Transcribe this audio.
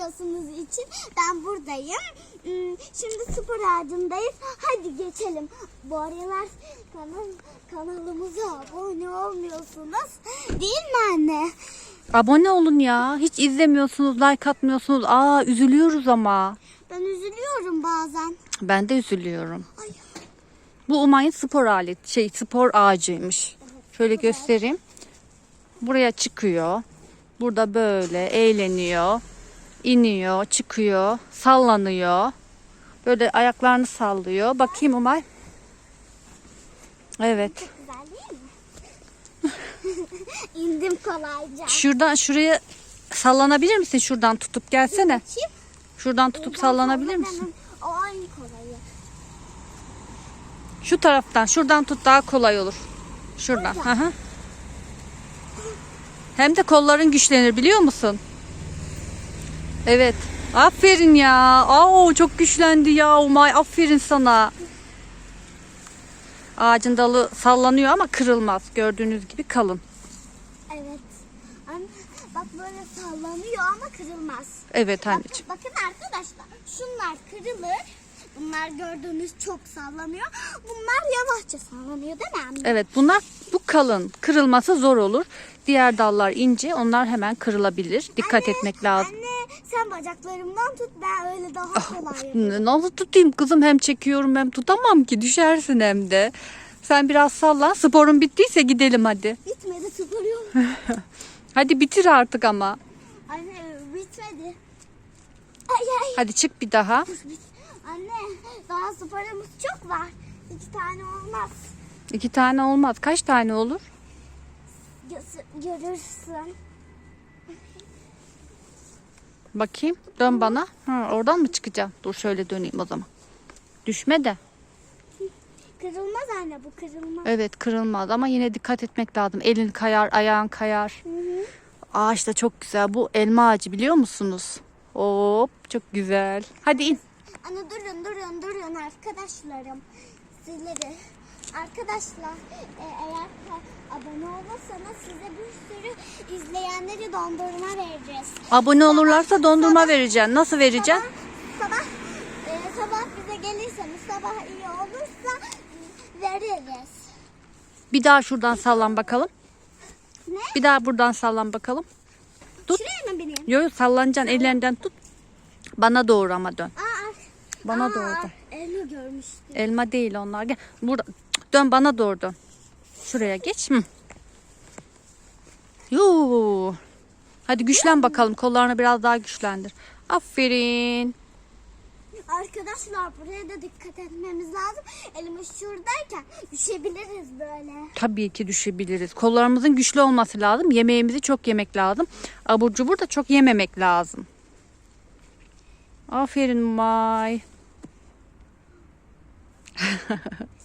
görmüyorsunuz için ben buradayım. Hmm, Şimdi spor ağacındayız. Hadi geçelim. Bu aralar kanal, kanalımıza abone olmuyorsunuz. Değil mi anne? Abone olun ya. Hiç izlemiyorsunuz, like atmıyorsunuz. Aa üzülüyoruz ama. Ben üzülüyorum bazen. Ben de üzülüyorum. Ay. Bu Umay'ın spor aleti, şey spor ağacıymış. Şöyle göstereyim. Buraya çıkıyor. Burada böyle eğleniyor. İniyor, çıkıyor, sallanıyor. Böyle ayaklarını sallıyor. Bakayım Umay. Evet. İndim kolayca. Şuradan şuraya sallanabilir misin? Şuradan tutup gelsene. Şuradan tutup sallanabilir misin? O en kolayı. Şu taraftan, şuradan tut daha kolay olur. Şuradan. Hı hı. Hem de kolların güçlenir biliyor musun? Evet. Aferin ya. Aa çok güçlendi ya Umay. Aferin sana. Ağacın dalı sallanıyor ama kırılmaz. Gördüğünüz gibi kalın. Evet. Anne, bak böyle sallanıyor ama kırılmaz. Evet Bak- anneciğim. bakın arkadaşlar şunlar kırılır. Bunlar gördüğünüz çok sallanıyor. Bunlar yavaşça sallanıyor değil mi anne? Evet bunlar bu kalın. Kırılması zor olur. Diğer dallar ince. Onlar hemen kırılabilir. Dikkat Anne, etmek lazım. Anne sen bacaklarımdan tut ben öyle daha Ah, kolay Nasıl tutayım kızım hem çekiyorum hem tutamam ki düşersin hem de. Sen biraz sallan sporun bittiyse gidelim hadi. Bitmedi sıfırıyorum. Hadi bitir artık ama. Anne bitmedi. Ay ay. Hadi çık bir daha. Anne daha sporumuz çok var. İki tane olmaz. İki tane olmaz. Kaç tane olur? Gö- görürsün. Bakayım. Dön bana. Ha, oradan mı çıkacağım? Dur şöyle döneyim o zaman. Düşme de. Kırılmaz anne bu kırılmaz. Evet kırılmaz ama yine dikkat etmek lazım. Elin kayar, ayağın kayar. Hı hı. Ağaç da çok güzel. Bu elma ağacı biliyor musunuz? Hop çok güzel. Hadi in. Anne durun durun durun arkadaşlarım. Sizleri. Arkadaşlar e, eğer abone olursanız size bir sürü izleyenleri dondurma vereceğiz. Abone olurlarsa dondurma vereceksin. Nasıl vereceksin? Sabah, sabah, e, sabah bize gelirseniz sabah iyi olursa e, veririz. Bir daha şuradan sallan bakalım. Ne? Bir daha buradan sallan bakalım. Tut. Şuraya mı bineyim? Yo yo, sallanacaksın ellerinden tut. Bana doğru ama dön. Aa, Bana aa, doğru. Elma görmüştüm. Elma değil onlar. Gel. Burada. Dön bana doğru dön. Şuraya geç. Hı. Yoo. Hadi güçlen bakalım. Kollarını biraz daha güçlendir. Aferin. Arkadaşlar buraya da dikkat etmemiz lazım. Elimiz şuradayken düşebiliriz böyle. Tabii ki düşebiliriz. Kollarımızın güçlü olması lazım. Yemeğimizi çok yemek lazım. Abur cubur da çok yememek lazım. Aferin May.